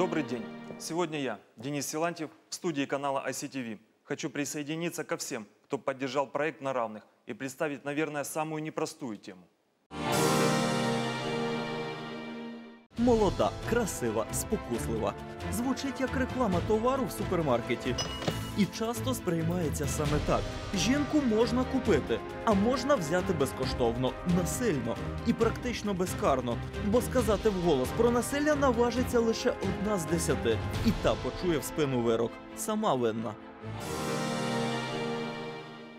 Добрый день. Сегодня я, Денис Силантьев, в студии канала ICTV. Хочу присоединиться ко всем, кто поддержал проект на равных и представить, наверное, самую непростую тему. Молода, красива, спокуслива. Звучить як реклама товару в супермаркеті І часто сприймається саме так: жінку можна купити, а можна взяти безкоштовно, насильно і практично безкарно. Бо сказати вголос про насилля наважиться лише одна з десяти, і та почує в спину вирок. Сама винна.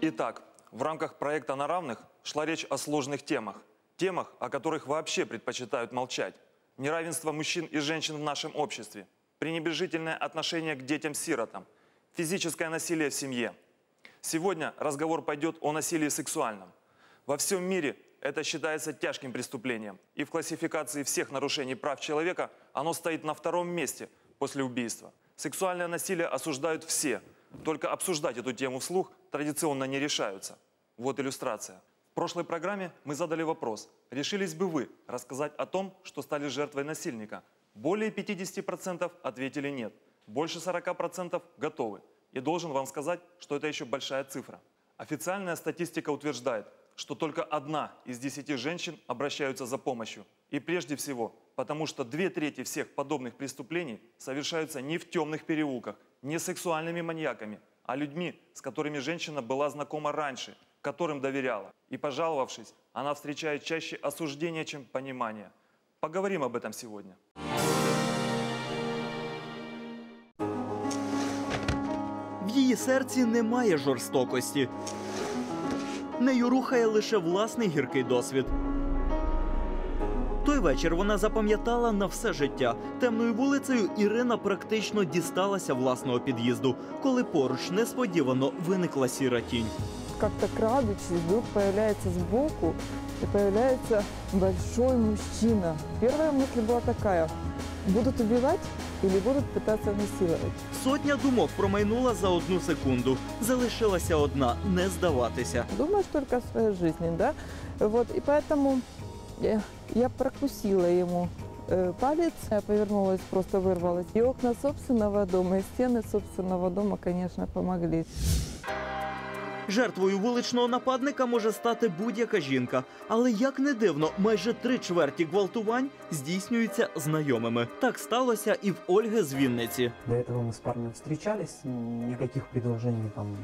Итак, в рамках проекта «На равных» шла речь о сложных темах. Темах, о которых вообще предпочитают молчать. Неравенство мужчин и женщин в нашем обществе. Пренебрежительное отношение к детям-сиротам. Физическое насилие в семье. Сегодня разговор пойдет о насилии сексуальном. Во всем мире это считается тяжким преступлением. И в классификации всех нарушений прав человека оно стоит на втором месте после убийства. Сексуальное насилие осуждают все. Только обсуждать эту тему вслух традиционно не решаются. Вот иллюстрация. В прошлой программе мы задали вопрос, решились бы вы рассказать о том, что стали жертвой насильника? Более 50% ответили нет. Больше 40% готовы. И должен вам сказать, что это еще большая цифра. Официальная статистика утверждает, что только одна из десяти женщин обращаются за помощью. И прежде всего, потому что две трети всех подобных преступлений совершаются не в темных переулках, не сексуальными маньяками, а людьми, с которыми женщина была знакома раньше, которым доверяла. И пожаловавшись, она встречает чаще осуждение, чем понимание. Поговорим об этом сегодня. Її серці немає жорстокості. Нею рухає лише власний гіркий досвід. Той вечір вона запам'ятала на все життя. Темною вулицею Ірина практично дісталася власного під'їзду, коли поруч несподівано виникла сіра тінь. как-то крадучись, вдруг появляется сбоку и появляется большой мужчина. Первая мысль была такая, будут убивать или будут пытаться насиловать. Сотня думок промайнула за одну секунду. Залишилася одна не здаватися. Думаешь только о своей жизни, да? Вот, и поэтому я, я прокусила ему э, палец, я повернулась, просто вырвалась. И окна собственного дома, и стены собственного дома, конечно, помогли. Жертвою вуличного нападника може стати будь-яка жінка, але як не дивно, майже три чверті гвалтувань здійснюються знайомими. Так сталося і в Ольги з Вінниці. До цього ми з парнем встречались, ніяких никаких там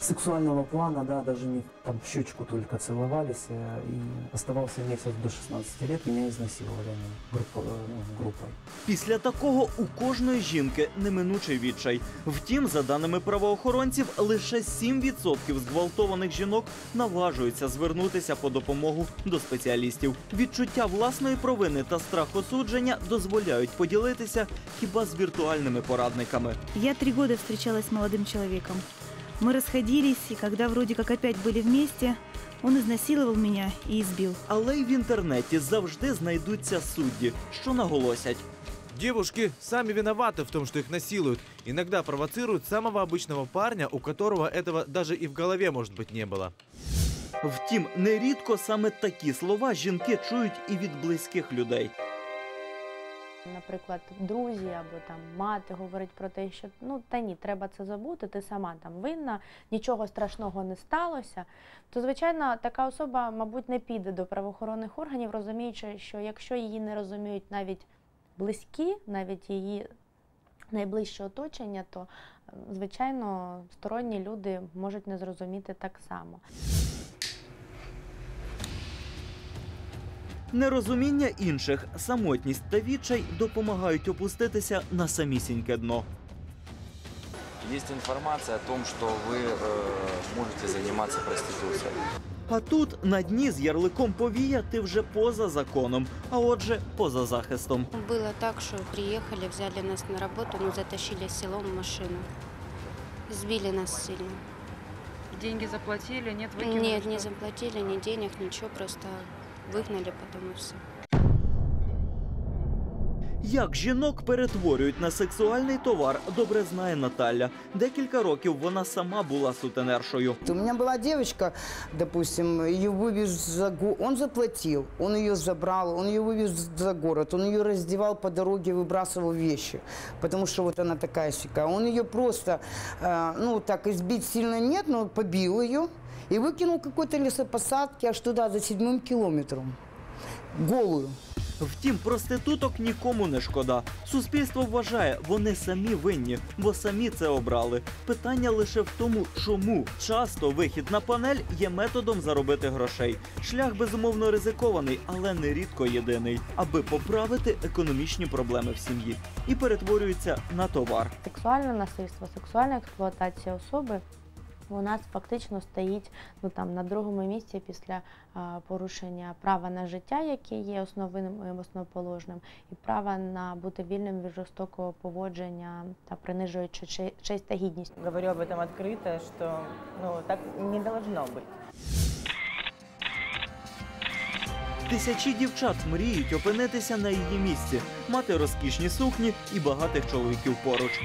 сексуального плана, да, даже не там в щечку только целовались. э, И оставался месяц до 16 лет, меня изнасиловали они группо- э, ну, группой. Після такого у кожної жінки неминучий відчай. Втім, за даними правоохоронців, лише 7% зґвалтованих жінок наважуються звернутися по допомогу до спеціалістів. Відчуття власної провини та страх осудження дозволяють поділитися хіба з віртуальними порадниками. Я три года встречалась с молодым человеком. Мы расходились, и когда вроде как опять были вместе, он изнасиловал меня и избил. Але й в інтернеті завжди знайдуться судді, що наголосять. Девушки сами виноваты в том, что их насилуют. Иногда провоцируют самого обычного парня, у которого этого даже и в голове, может быть, не было. Втім, нерідко саме такі слова жінки чують і від близьких людей. Наприклад, друзі або там мати говорить про те, що ну та ні, треба це забути, ти сама там винна, нічого страшного не сталося. То звичайно, така особа, мабуть, не піде до правоохоронних органів, розуміючи, що якщо її не розуміють навіть близькі, навіть її найближче оточення, то е, звичайно сторонні люди можуть не зрозуміти так само. Нерозуміння інших, самотність та відчай допомагають опуститися на самісіньке дно. Есть информация о том, что вы э, можете заниматься проституцией. А тут на дні з ярликом повія ти вже поза законом, а отже, поза захистом. Было так, что приехали, взяли нас на работу, но затащили в село в машину. Сбили нас сильно. Деньги заплатили, нет, выкинули? Нет, не что? заплатили ни денег, ничего, просто выгнали потом и все. Як жінок перетворюють на сексуальний товар, добре знає Наталя. Декілька років вона сама була сутенершою. У меня была девочка, допустим, ее вывез за го- Он заплатил, он ее забрал, он ее вывез за город, он ее раздевал по дороге, выбрасывал вещи, потому что вот она такая сика. Он ее просто, э, ну так избить сильно нет, но побил ее и выкинул в какой-то лесопосадке аж туда, за седьмым километром. Голую. Втім, проституток нікому не шкода. Суспільство вважає, вони самі винні, бо самі це обрали. Питання лише в тому, чому часто вихід на панель є методом заробити грошей. Шлях безумовно ризикований, але нерідко єдиний, аби поправити економічні проблеми в сім'ї і перетворюється на товар. Сексуальне насильство, сексуальна експлуатація особи у нас фактично стоїть ну, там, на другому місці після а, порушення права на життя, яке є основним і основоположним, і права на бути вільним від жорстокого поводження та принижуючи че- честь та гідність. Говорю об этом открыто, что ну, так не должно быть. Тисячі дівчат мріють опинитися на її місці, мати розкішні сукні і багатих чоловіків поруч.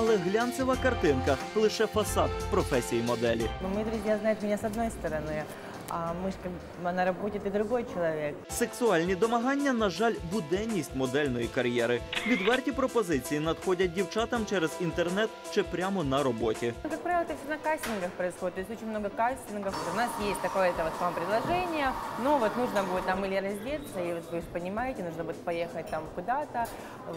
Але глянцева картинка лише фасад професії моделі. Но мои друзья знают меня з одной стороны, а мы ж как бы на работе ты другой человек. Сексуальні домагання, на жаль, буденність модельної кар'єри. Відверті пропозиції надходять дівчатам через інтернет чи прямо на роботі. Ну, как правило, это все на кастингах происходит, то есть очень много кастингов. У нас есть такое-то вот к вам предложение, но вот нужно будет там или раздеться, и вот вы же понимаете, нужно будет поехать там куда-то,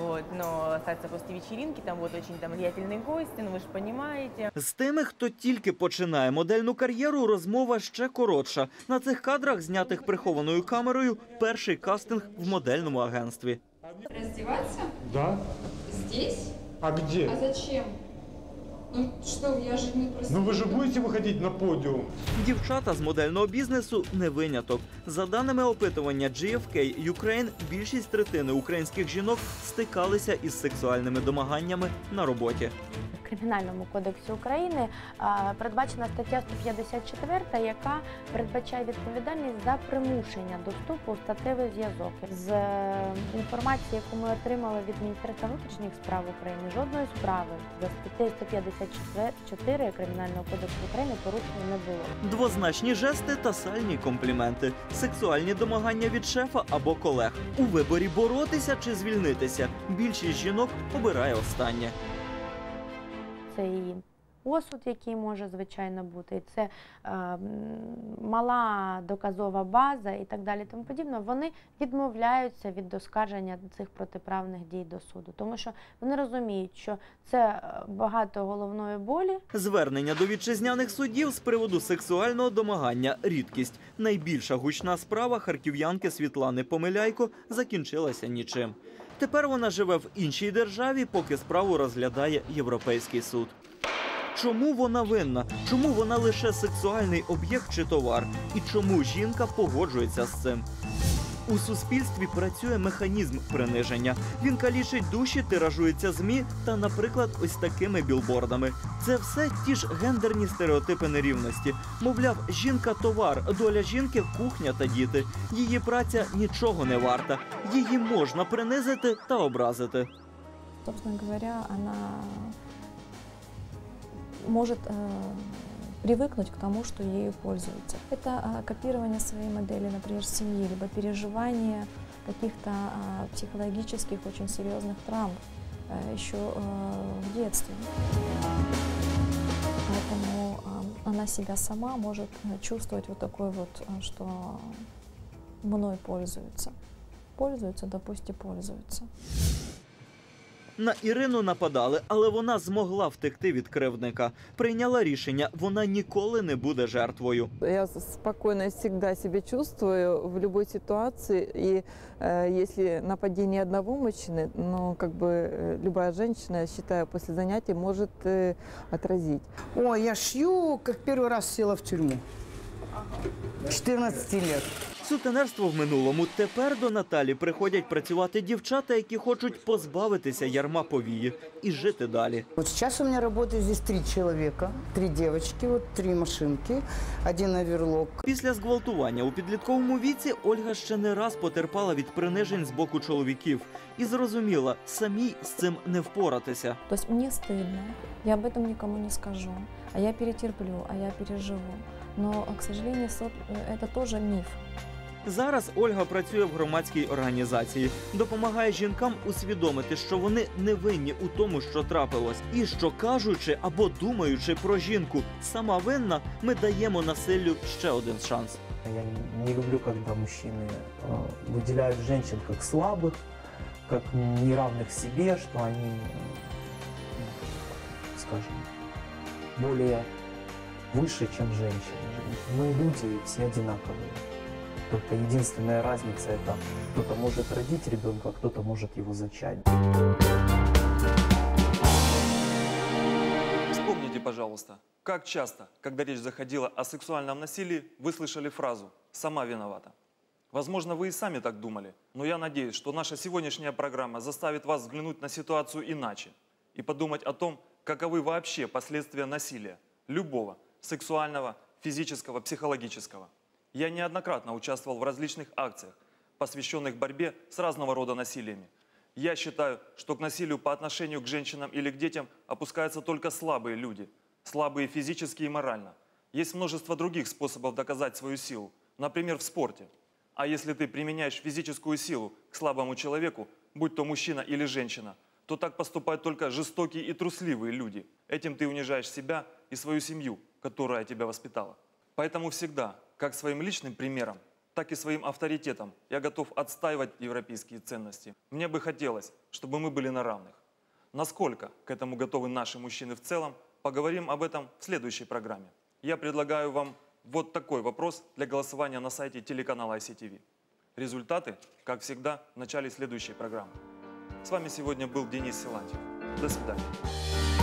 вот, но остаться после вечеринки, там будут очень там влиятельные гости, ну вы же понимаете. З тими, хто тільки починає модельну кар'єру, розмова ще коротша. На цих кадрах, знятих прихованою камерою, перший кастинг в модельному агентстві. Раздеваться? Да? Здесь? А где? А зачем? Ну что, я же не просто... Ну вы же будете выходить на подиум? Дівчата з модельного бізнесу не виняток. За даними опитування GFK Ukraine, більшість третини українських жінок стикалися із сексуальними домаганнями на роботі. Кримінальному кодексі України передбачена стаття 154, яка передбачає відповідальність за примушення доступу у зв'язок. З е, інформації, яку ми отримали від Міністерства внутрішніх справ України, жодної справи за статтею 154 Кримінального кодексу України порушено не було. Двозначні жести та сальні компліменти, сексуальні домагання від шефа або колег. У виборі боротися чи звільнитися. Більшість жінок обирає останнє. Це і осуд, який може звичайно бути, і це е, мала доказова база і так далі. Тому подібне. Вони відмовляються від оскарження цих протиправних дій до суду, тому що вони розуміють, що це е, багато головної болі. Звернення до вітчизняних судів з приводу сексуального домагання рідкість. Найбільша гучна справа харків'янки Світлани Помиляйко закінчилася нічим. Тепер вона живе в іншій державі, поки справу розглядає Європейський суд. Чому вона винна? Чому вона лише сексуальний об'єкт чи товар? І чому жінка погоджується з цим? У суспільстві працює механізм приниження. Він калічить душі, тиражується змі та, наприклад, ось такими білбордами. Це все ті ж гендерні стереотипи нерівності. Мовляв, жінка товар, доля жінки кухня та діти. Її праця нічого не варта. Її можна принизити та образити. Собственно говоря, она может э, привыкнуть к тому, что ею пользуются. Это э, копирование своей модели, например, семьи, либо переживание каких-то э, психологических очень серьезных травм э, еще э, в детстве. Поэтому э, она себя сама может э, чувствовать вот такой вот, что мной пользуются. Пользуются, и пользуются. На Ірину нападали, але вона змогла втекти від кривдника. Прийняла рішення, вона ніколи не буде жертвою. Я спокойно всегда себя чувствую в любой ситуации. И э, если нападение одного мужчины, ну, как бы э, любая женщина, я считаю, после занятий может э, отразить. Ой, я шью, как первый раз села в тюрьму. 14 лет. Сутенерство в минулому. Тепер до Наталі приходять працювати дівчата, які хочуть позбавитися ярма повії і жити далі. Вот сейчас у меня работает здесь три человека, три девочки, вот три машинки, один оверлок. Після зґвалтування у підлітковому віці Ольга ще не раз потерпала від принижень з боку чоловіків і зрозуміла, самій з цим не впоратися. То есть мне стыдно, я об этом никому не скажу, а я перетерплю, а я переживу. Но, к сожалению, со- это тоже миф. Зараз Ольга працює в громадській організації, допомагає жінкам усвідомити, що вони не винні у тому, що трапилось, і що кажучи або думаючи про жінку сама винна, ми даємо насиллю ще один шанс. Я не люблю, когда мужчины э, выделяют женщин как слабых, как неравных себе, что они, э, скажем, более выше, чем женщины. Мы люди и все одинаковые. Только единственная разница это кто-то может родить ребенка, а кто-то может его зачать. Вспомните, пожалуйста, как часто, когда речь заходила о сексуальном насилии, вы слышали фразу «сама виновата». Возможно, вы и сами так думали, но я надеюсь, что наша сегодняшняя программа заставит вас взглянуть на ситуацию иначе и подумать о том, каковы вообще последствия насилия, любого, сексуального, физического, психологического. Я неоднократно участвовал в различных акциях, посвященных борьбе с разного рода насилиями. Я считаю, что к насилию по отношению к женщинам или к детям опускаются только слабые люди, слабые физически и морально. Есть множество других способов доказать свою силу, например, в спорте. А если ты применяешь физическую силу к слабому человеку, будь то мужчина или женщина, то так поступают только жестокие и трусливые люди. Этим ты унижаешь себя и свою семью, которая тебя воспитала. Поэтому всегда, как своим личным примером, так и своим авторитетом, я готов отстаивать европейские ценности. Мне бы хотелось, чтобы мы были на равных. Насколько к этому готовы наши мужчины в целом, поговорим об этом в следующей программе. Я предлагаю вам вот такой вопрос для голосования на сайте телеканала ICTV. Результаты, как всегда, в начале следующей программы. С вами сегодня был Денис Силантьев. До свидания.